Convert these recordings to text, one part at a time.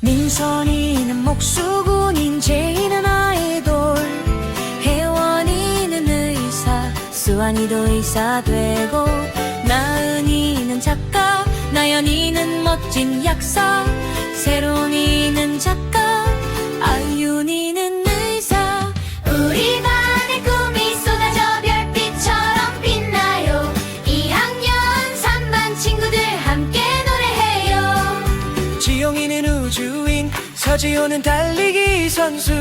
민선이는 목수군인 제이는 아이돌 혜원이는 의사 수환이도 의사 되고 나은이는 작가 나연이는 멋진 약사 세론이 서지호는 달리기 선수.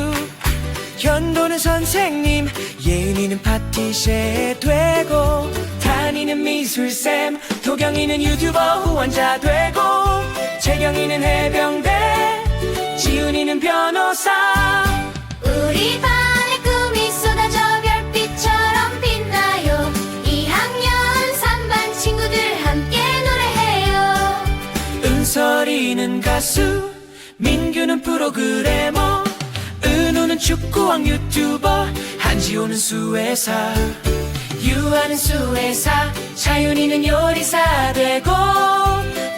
현도는 선생님 예은이는 파티셰 되고 단이는 미술쌤 도경이는 유튜버 후원자 되고 재경이는 해병대 지훈이는 변호사. 우리 반의 꿈이 쏟아져 별빛처럼 빛나요. 2학년 3반 친구들 함께 노래해요. 은설이는 가수 민규는 프로그래머 은우는 축구왕 유튜버 한지호는 수회사 유아는 수회사 차윤이는 요리사 되고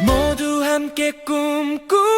모두 함께 꿈꾸는